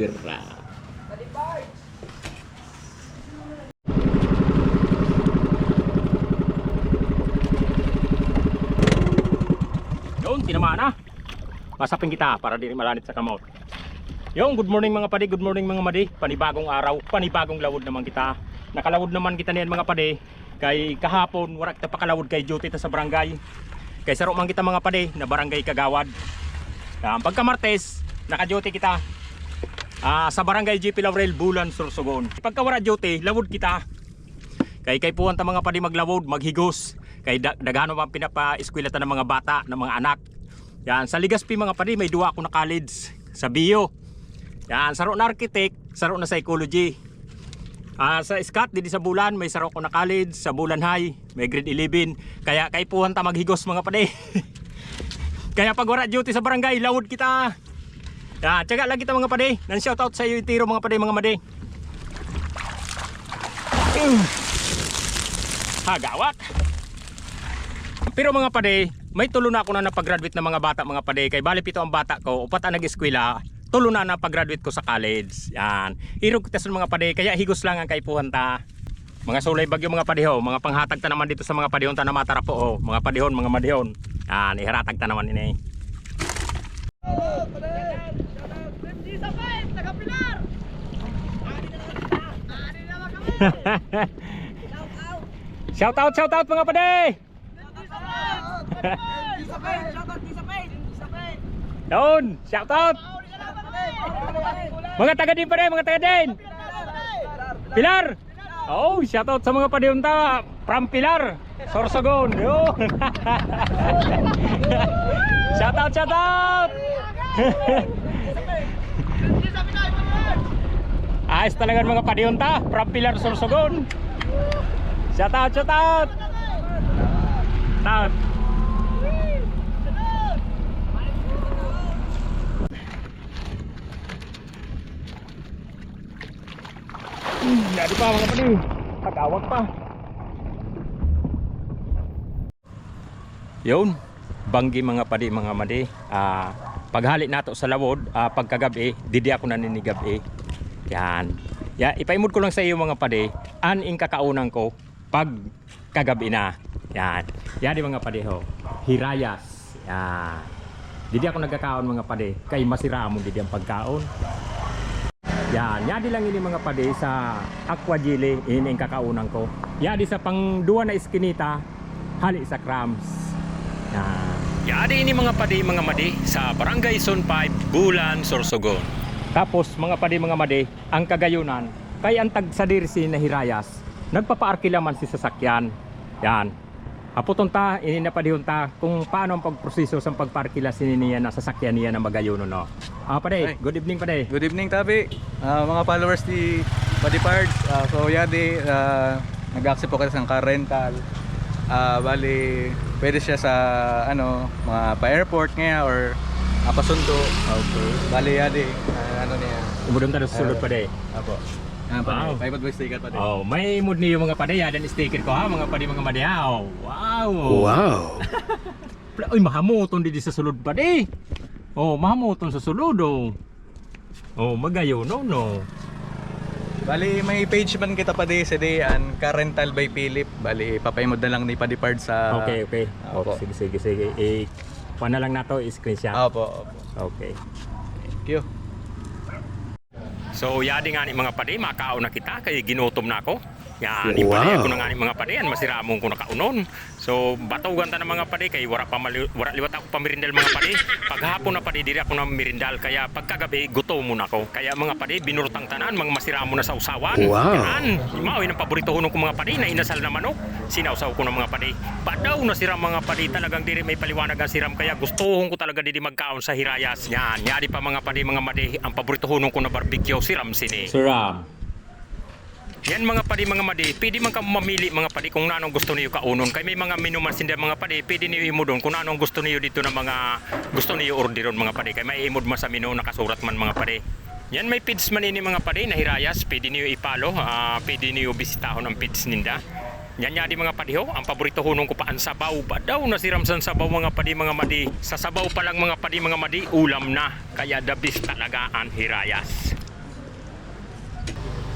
Sira. Yun, tinamaan na. Pasapin kita para di malanit sa kamot. Yung good morning mga padi, good morning mga madi. Panibagong araw, panibagong lawod naman kita. Nakalawod naman kita niyan mga padi. Kay kahapon, wala kita pakalawod kay duty ta sa barangay. Kay saro man kita mga padi na barangay kagawad. Um, pagka Martes, naka-duty kita. Ah, sa barangay GP Laurel, Bulan, Sursogon. Pagka wala duty, lawod kita. Kay kay puwan ta mga padi maglawod, maghigos. Kay da- daghano man pinapa-eskwela ta ng mga bata, ng mga anak. Yan, sa Ligaspi mga padi, may duwa ako na college sa bio. Yan, saro na architect, saro na psychology. Ah, sa Scott, dito sa Bulan, may saro ko na college, sa Bulan High, may grade 11. Kaya kay puwan ta maghigos mga padi. Kaya pag wala duty sa barangay, lawod kita. Yan, tsaga lang kita mga padi. Nan shout out sa iyo itiro mga padi, mga madi. Mm. Hagawat. Pero mga pade, may tulo na ako na napag-graduate ng mga bata mga pade. Kay bali pito ang bata ko, upat ang nag-eskwela. Tulo na napag-graduate ko sa college. Yan. Hirog kita sa mga pade, kaya higos lang ang kaipuhan ta. Mga sulay bagyo mga padeho, mga panghatag ta naman dito sa mga padihon ta na matarapo oh. Mga padihon, mga madihon. Yan, iharatag ta naman ini. Shout out, shout out mga pade! Doon, shout out! Mga taga din pare, mga taga din! Pilar! Oh, shout out sa mga padihunta from Pilar, Sorsogon. Yun. shout out, shout out! Ayos talaga mga padihunta from Pilar, Sorsogon. Shout out, shout out! Shout out! Hmm, Jadi pa mga padi. Pagawag pa. Yun. Banggi mga padi mga madi. Ah, paghali nato sa lawod, ah, pagkagabi, didi ako naninigabi. Yan. Ya, ipaimod ko lang sa iyo mga padi, an ing kakaunan ko pag kagabi na. Yan. Yan di mga padi ho. Hirayas. Yan. Didi ako nagkakaon mga padi, kay masira mo didi ang pagkaon. Yan, yadi lang ini mga pade sa Aqua Gili, ini ang kakaunan ko. Yadi sa pang duwa na iskinita, hali sa crumbs. Yan. Yadi ini mga pade mga madi sa Barangay Zone 5, Bulan, Sorsogon. Tapos mga pade mga madi, ang kagayunan, kay ang tag sa dirsi na hirayas, nagpapaarkilaman si sasakyan. Yan. Haputon ta, ini na padihon ta kung paano ang pagproseso sa pagparkila sininiya na sasakyan niya na magayuno no. Ah, pade, Ay. good evening pade. Good evening Tabi, Ah, mga followers ni Buddy Pards. Ah, so yadi, uh, nag-accept po kasi ng car rental. Ah, bali, pwede siya sa ano, mga pa-airport ngayon or uh, pasundo. Okay. Bali yadi, ah, ano niya. Umudon tayo sa sulod pa de. Apo. Ah, Wow. Paipad ba sticker pa din? Oh, may mood niyo mga pade ya dan sticker ko ha mga pade mga madi ha. Oh, wow. Wow. Uy, mahamuton di sa sulod pa. Oh, mahamuton sa sulod oh. Oh, magayo no no. Bali, may page man kita pa sa Dayan, car rental by Philip. Bali, papaimod na lang ni Buddy Pards sa... okay, okay. Oh, Opo. sige, sige, sige. Eh, kuha na lang nato screenshot. Opo, opo. Okay. Thank you. So, yadi nga ni mga pade, makaon na kita kay ginutom na ako. Yan, Wow. ipade ako na nga ni mga pade, yan masiramon ko nakaunon. So, batugan ta ng mga pade kay wara pa mali, wara liwat ako pa merindal mga pade. Paghapon na pade diri ako na merindal kaya pagkagabi gutom mo na ako. Kaya mga pade binurtang tanan mga masiramo na sa usawan. Wow. Yan, mao ang paborito ko mga pade na inasal na manok. Sinawsaw ko ng mga pade. Padaw na siram mga pade talagang diri may paliwanag ang siram kaya gustuhon ko talaga diri magkaon sa hirayas. Yan, yadi pa mga pade mga made ang paborito ko na barbecue siram sini. Siram. Yan mga padi mga madi, pwede man ka mamili mga padi kung nanong gusto niyo kaunon. Kay may mga menu man sinda mga padi, pwede niyo imo doon kung nanong gusto niyo dito na mga gusto niyo orderon mga padi. Kay may imod man sa menu nakasurat man mga padi. Yan may feeds man ini mga padi na hirayas, pwede niyo ipalo, ah, pwede niyo bisitahon ang feeds ninda. Yan yadi mga padiho, ang paborito hunong ko pa ang sabaw pa daw nasiram sa sabaw mga padi mga madi. Sa sabaw pa lang mga padi mga madi, ulam na. Kaya the best talaga ang hirayas.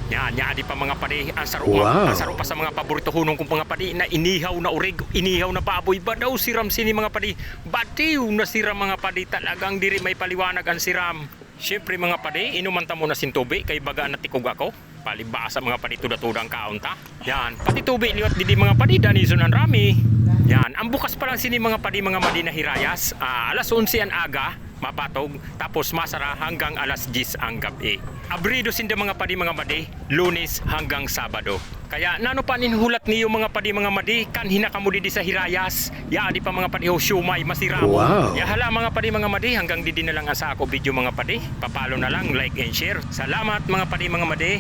Yan, yan, di pa mga padi. Ang sarap, Wow. ang sarap pa sa mga paborito hunong kong mga padi na inihaw na urig, inihaw na baboy. Ba daw siram sini mga padi? Batiw na siram mga padi. Talagang diri may paliwanag ang siram. Siyempre mga padi, inuman ta muna sin tubi kay baga na tikog ako. Palibasa mga padi tuda-tudang kaunta. Yan, pati tubi liwat didi mga padi danison ang rami. Yan, ang bukas pa lang sini mga padi mga madi na hirayas. Ah, alas 11 ang aga, mapatog, tapos masara hanggang alas 10 ang gabi. Abrido sinda mga padi mga madi, lunes hanggang sabado. Kaya nano pa ninhulat niyo mga padi mga madi, kan hinakamo di sa hirayas. Ya di pa mga padi ho masiramo. Wow. Ya hala mga padi mga madi, hanggang didi na lang ang sa ako video mga padi. Papalo na lang, like and share. Salamat mga padi mga madi.